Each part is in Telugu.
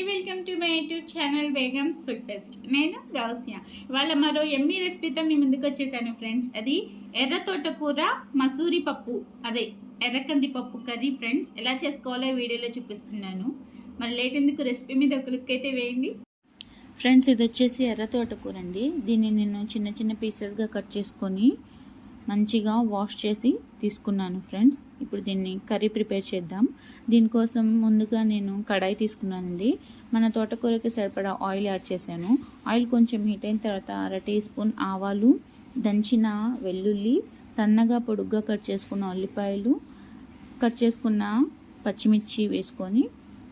నమస్తే welcome to my YouTube channel Begums food fest నేను గౌసియా. ఇవాళ మరో ఎమ్మీ రెసిపీతో మీ ముందుకు వచ్చేసాను ఫ్రెండ్స్ అది ఎర్ర తోటకూర మసూరి పప్పు. అదే ఎర్రకంది పప్పు కర్రీ ఫ్రెండ్స్ ఎలా చేసుకోవాలో వీడియోలో చూపిస్తున్నాను. మరి లేట్ ఎందుకు రెసిపీ మీద ఒక లుక్ అయితే వేయండి. ఫ్రెండ్స్ ఇది వచ్చేసి ఎర్ర తోటకూర అండి. దీన్ని నేను చిన్న చిన్న పీసెస్గా కట్ చేసుకొని మంచిగా వాష్ చేసి తీసుకున్నాను ఫ్రెండ్స్. ఇప్పుడు దీన్ని కర్రీ ప్రిపేర్ చేద్దాం. దీనికోసం ముందుగా నేను కడాయి తీసుకున్నానండి. మన తోటకూరకి సరిపడా ఆయిల్ యాడ్ చేశాను. ఆయిల్ కొంచెం హీట్ అయిన తర్వాత అర టీ స్పూన్ ఆవాలు దంచిన వెల్లుల్లి సన్నగా పొడుగ్గా కట్ చేసుకున్న ఉల్లిపాయలు కట్ చేసుకున్న పచ్చిమిర్చి వేసుకొని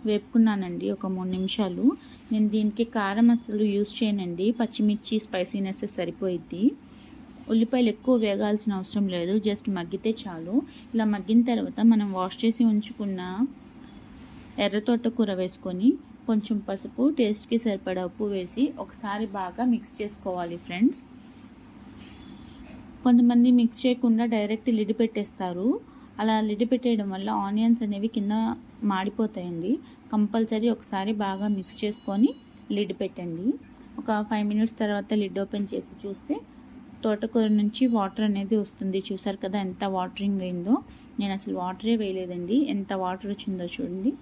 వేపుకున్నానండి ఒక మూడు నిమిషాలు. నేను దీనికి కారం అసలు యూజ్ చేయనండి. పచ్చిమిర్చి స్పైసీనెస్ సరిపోయిద్ది. ఉల్లిపాయలు ఎక్కువ వేగాల్సిన అవసరం లేదు. జస్ట్ మగ్గితే చాలు. ఇలా మగ్గిన తర్వాత మనం వాష్ చేసి ఉంచుకున్న ఎర్ర తోటకూర వేసుకొని కొంచెం పసుపు టేస్ట్కి సరిపడా ఉప్పు వేసి ఒకసారి బాగా మిక్స్ చేసుకోవాలి ఫ్రెండ్స్ కొంతమంది మిక్స్ చేయకుండా డైరెక్ట్ లిడ్ పెట్టేస్తారు. అలా లిడ్ పెట్టేయడం వల్ల ఆనియన్స్ అనేవి కింద మాడిపోతాయండి. కంపల్సరీ ఒకసారి బాగా మిక్స్ చేసుకొని లిడ్ పెట్టండి. ఒక ఫైవ్ మినిట్స్ తర్వాత లిడ్ ఓపెన్ చేసి చూస్తే తోటకూర నుంచి వాటర్ అనేది వస్తుంది. చూసారు కదా ఎంత వాటరింగ్ అయిందో. నేను అసలు వాటరే వేయలేదండి. ఎంత వాటర్ వచ్చిందో చూడండి.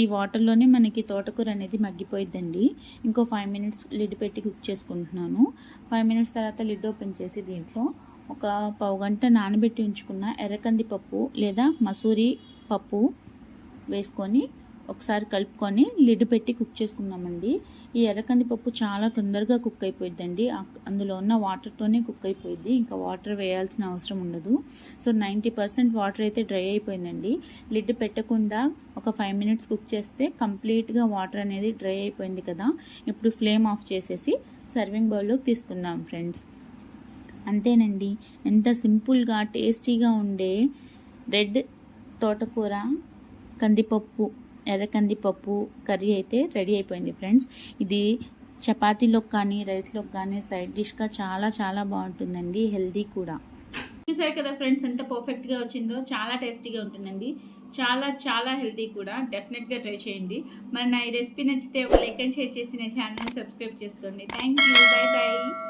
ఈ వాటర్లోనే మనకి తోటకూర అనేది మగ్గిపోయిద్దండి. ఇంకో ఫైవ్ మినిట్స్ లిడ్ పెట్టి కుక్ చేసుకుంటున్నాను. ఫైవ్ మినిట్స్ తర్వాత లిడ్ ఓపెన్ చేసి దీంట్లో ఒక పావు గంట నానబెట్టి ఉంచుకున్న ఎర్రకంది పప్పు లేదా మసూరి పప్పు వేసుకొని ఒకసారి కలుపుకొని లిడ్ పెట్టి కుక్ చేసుకుందామండి. ఈ ఎర్రకంది పప్పు చాలా తొందరగా కుక్ అయిపోయిద్దండి. అందులో ఉన్న వాటర్తోనే కుక్ అయిపోయింది ఇంకా వాటర్ వేయాల్సిన అవసరం ఉండదు. సో నైంటీ పర్సెంట్ వాటర్ అయితే డ్రై అయిపోయిందండి. లిడ్ పెట్టకుండా ఒక ఫైవ్ మినిట్స్ కుక్ చేస్తే కంప్లీట్గా వాటర్ అనేది డ్రై అయిపోయింది కదా. ఇప్పుడు ఫ్లేమ్ ఆఫ్ చేసేసి సర్వింగ్ బౌల్లోకి తీసుకుందాం ఫ్రెండ్స్. అంతేనండి. ఎంత సింపుల్గా టేస్టీగా ఉండే రెడ్ తోటకూర కందిపప్పు. ఎర్ర కందిపప్పు కర్రీ అయితే రెడీ అయిపోయింది ఫ్రెండ్స్. ఇది చపాతీలోకి కానీ రైస్లోకి కానీ సైడ్ డిష్గా చాలా చాలా బాగుంటుందండి హెల్దీ కూడా. చూసారు కదా ఫ్రెండ్స్ ఎంత పర్ఫెక్ట్గా వచ్చిందో చాలా టేస్టీగా ఉంటుందండి. చాలా చాలా హెల్తీ కూడా డెఫినెట్గా ట్రై చేయండి. మరి నా ఈ రెసిపీ నచ్చితే ఒక లైక్ అండ్ షేర్ చేసి నా ఛానల్ని సబ్స్క్రైబ్ చేసుకోండి. Thank you bye.